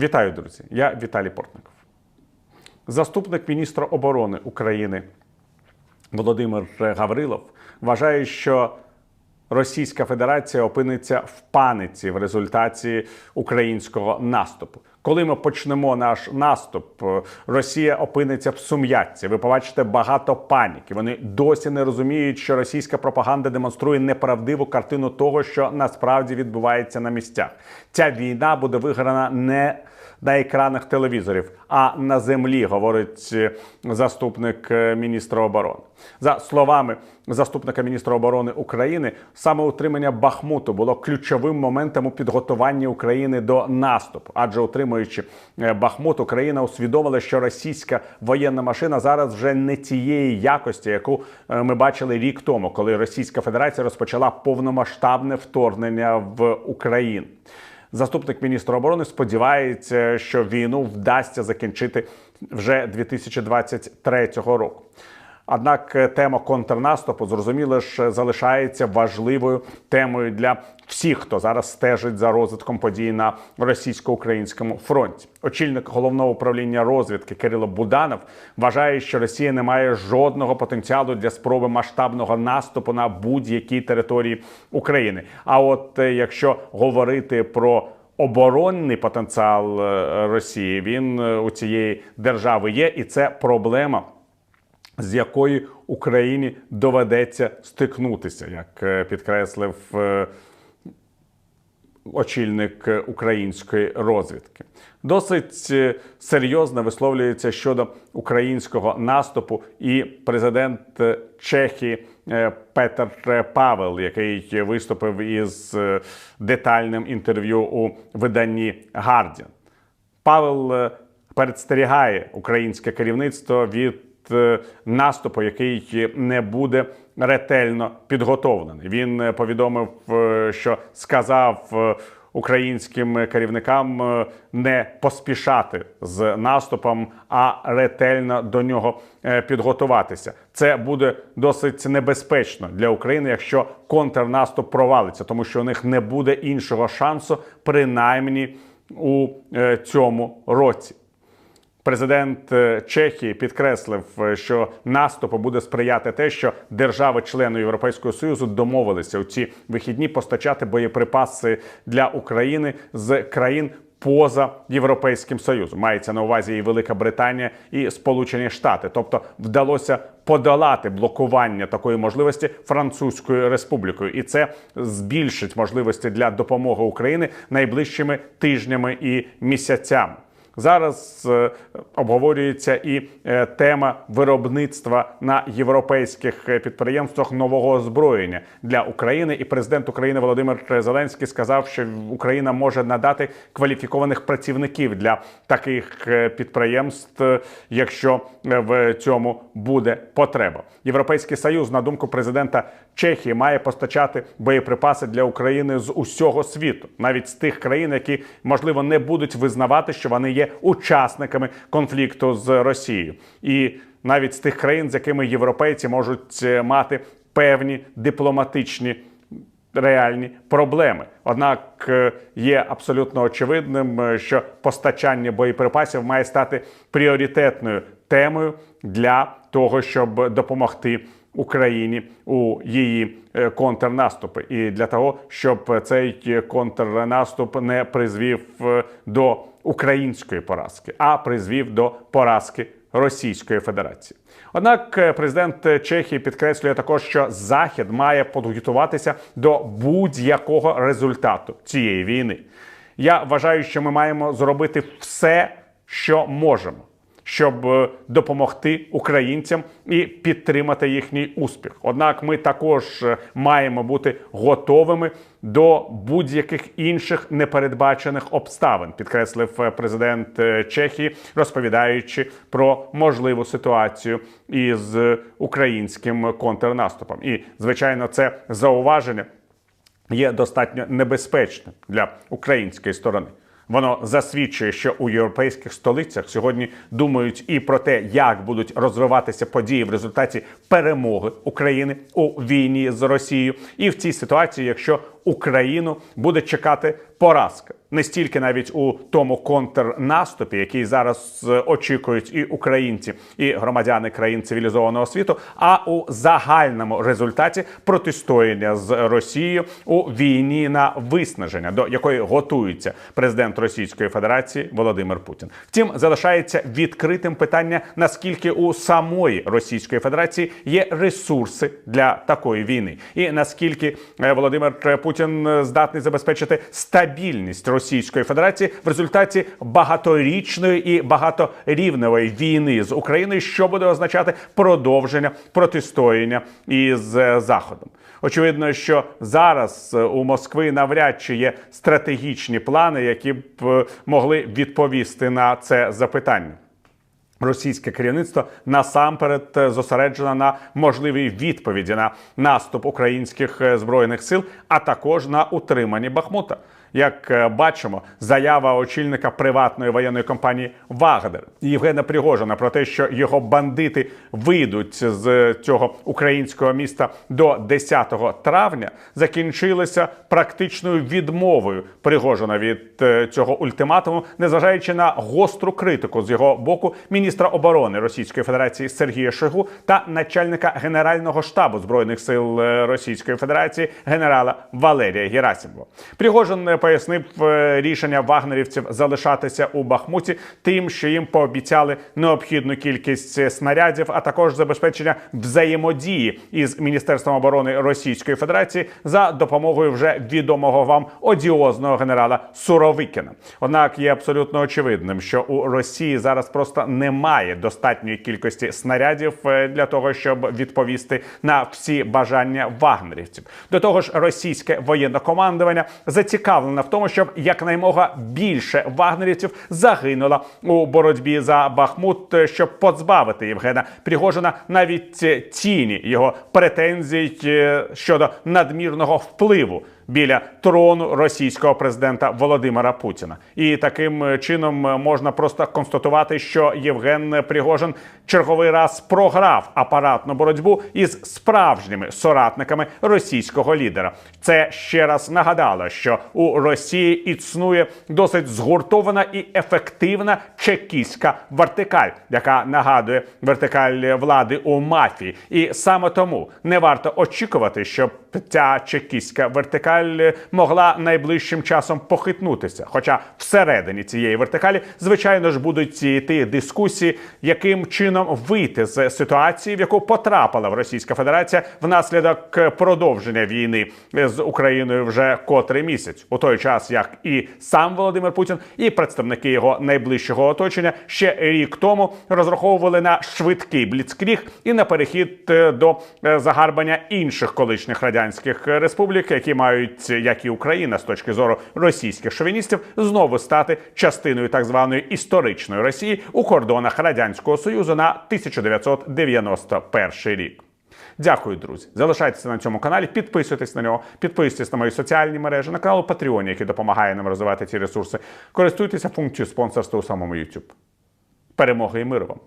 Вітаю, друзі! Я Віталій Портников. Заступник міністра оборони України Володимир Гаврилов вважає, що Російська Федерація опиниться в паниці в результаті українського наступу. Коли ми почнемо наш наступ, е, Росія опиниться в сум'ятці. Ви побачите багато паніки. Вони досі не розуміють, що російська пропаганда демонструє неправдиву картину того, що насправді відбувається на місцях. Ця війна буде виграна не на екранах телевізорів, а на землі, говорить е, заступник е, міністра оборони. За словами заступника міністра оборони України, саме утримання Бахмуту було ключовим моментом у підготуванні України до наступу, адже утримуючи е, Бахмут, Україна усвідомила, що російська воєнна машина зараз вже не тієї якості, яку е, ми бачили рік тому, коли Російська Федерація розпочала повномасштабне вторгнення в Україну. Заступник міністра оборони сподівається, що війну вдасться закінчити вже 2023 року. Однак е, тема контрнаступу зрозуміло ж залишається важливою темою для всіх, хто зараз стежить за розвитком подій на російсько-українському фронті. Очільник головного управління розвідки Кирило Буданов вважає, що Росія не має жодного потенціалу для спроби масштабного наступу на будь-якій території України. А от е, якщо говорити про Оборонний потенціал е, Росії він у цієї держави є, і це проблема з якою Україні доведеться стикнутися, як е, підкреслив е, очільник української розвідки. Досить е, серйозно висловлюється щодо українського наступу і президент Чехії Петер Павел, який виступив із детальним інтерв'ю у виданні Гардіан. Павел передстерігає українське керівництво від наступу, який не буде ретельно підготовлений. Він е, повідомив, е, що сказав е, українським керівникам е, не поспішати з наступом, а ретельно до нього е, підготуватися. Це буде досить небезпечно для України, якщо контрнаступ провалиться, тому що у них не буде іншого шансу, принаймні у е, цьому році. Президент е, Чехії підкреслив, е, що наступу буде сприяти те, що держави-члени Європейського союзу домовилися у ці вихідні постачати боєприпаси для України з країн. Поза європейським союзом мається на увазі і Велика Британія і Сполучені Штати, тобто вдалося подолати блокування такої можливості французькою республікою, і це збільшить можливості для допомоги Україні найближчими тижнями і місяцями. Зараз е, обговорюється і е, тема виробництва на європейських е, підприємствах нового озброєння для України. І президент України Володимир Зеленський сказав, що Україна може надати кваліфікованих працівників для таких підприємств, якщо в цьому буде потреба. Європейський союз, на думку президента Чехії, має постачати боєприпаси для України з усього світу, навіть з тих країн, які можливо не будуть визнавати, що вони є учасниками конфлікту з Росією, і навіть з тих країн, з якими європейці можуть е, мати певні дипломатичні. Реальні проблеми, однак е, є абсолютно очевидним, е, що постачання боєприпасів має стати пріоритетною темою для того, щоб допомогти Україні у її е, контрнаступи, і для того, щоб цей контрнаступ не призвів е, до української поразки, а призвів до поразки Російської Федерації. Однак е, президент Чехії підкреслює також, що Захід має підготуватися до будь-якого результату цієї війни. Я вважаю, що ми маємо зробити все, що можемо щоб е, допомогти українцям і підтримати їхній успіх. Однак ми також е, маємо бути готовими до будь-яких інших непередбачених обставин, підкреслив е, президент Чехії, розповідаючи про можливу ситуацію із українським контрнаступом. І звичайно, це зауваження є достатньо небезпечним для української сторони. Воно засвідчує, що у європейських столицях сьогодні думають і про те, як будуть розвиватися події в результаті перемоги України у війні з Росією, і в цій ситуації, якщо Україну буде чекати поразка. Не стільки навіть у тому контрнаступі, який зараз е, очікують і українці, і громадяни країн цивілізованого світу, а у загальному результаті протистояння з Росією у війні на виснаження, до якої готується президент Російської Федерації Володимир Путін. Втім, залишається відкритим питання, наскільки у самої Російської Федерації є ресурси для такої війни, і наскільки е, Володимир Путін е, здатний забезпечити стабільність Російської Федерації в результаті багаторічної і багаторівневої війни з Україною, що буде означати продовження протистояння із е, Заходом. Очевидно, що зараз е, у Москви навряд чи є стратегічні плани, які б е, могли відповісти на це запитання. Російське керівництво насамперед зосереджено на можливій відповіді на наступ українських збройних сил, а також на утриманні Бахмута. Як е, бачимо, заява очільника приватної воєнної компанії Вагнер Євгена Пригожина про те, що його бандити вийдуть з цього українського міста до 10 травня, закінчилася практичною відмовою Пригожина від е, цього ультиматуму, незважаючи на гостру критику з його боку міністра оборони Російської Федерації Сергія Шойгу та начальника генерального штабу збройних сил е, Російської Федерації генерала Валерія Герасимова. Пригожин пояснив е, рішення вагнерівців залишатися у Бахмуті, тим, що їм пообіцяли необхідну кількість е, снарядів, а також забезпечення взаємодії із міністерством оборони Російської Федерації за допомогою вже відомого вам одіозного генерала Суровикіна. Однак є абсолютно очевидним, що у Росії зараз просто немає достатньої кількості снарядів е, для того, щоб відповісти на всі бажання вагнерівців. До того ж, російське воєнне командування зацікавлене в тому, щоб якнаймога більше вагнерівців загинула у боротьбі за Бахмут, е, щоб позбавити Євгена Пригожина навіть е, тіні його претензій е, щодо надмірного впливу. Біля трону російського президента Володимира Путіна, і таким чином можна просто констатувати, що Євген Пригожин черговий раз програв апаратну боротьбу із справжніми соратниками російського лідера. Це ще раз нагадало, що у Росії існує досить згуртована і ефективна чекістська вертикаль, яка нагадує вертикаль влади у мафії, і саме тому не варто очікувати, щоб ця чекістська вертикаль могла найближчим часом похитнутися. Хоча всередині цієї вертикалі, звичайно ж, будуть йти дискусії, яким чином вийти з ситуації, в яку потрапила в Російська Федерація внаслідок продовження війни з Україною вже котрий місяць, у той час як і сам Володимир Путін, і представники його найближчого оточення ще рік тому розраховували на швидкий бліцкріг і на перехід е, до е, загарбання інших колишніх радянських республік, які мають, як і Україна, з точки зору російських шовіністів, знову стати частиною так званої історичної Росії у кордонах радянського союзу на 1991 рік. Дякую, друзі. Залишайтеся на цьому каналі, підписуйтесь на нього, підписуйтесь на мої соціальні мережі, на канал Patreon, який допомагає нам розвивати ці ресурси. Користуйтеся функцією спонсорства у самому YouTube. Перемоги і миру вам!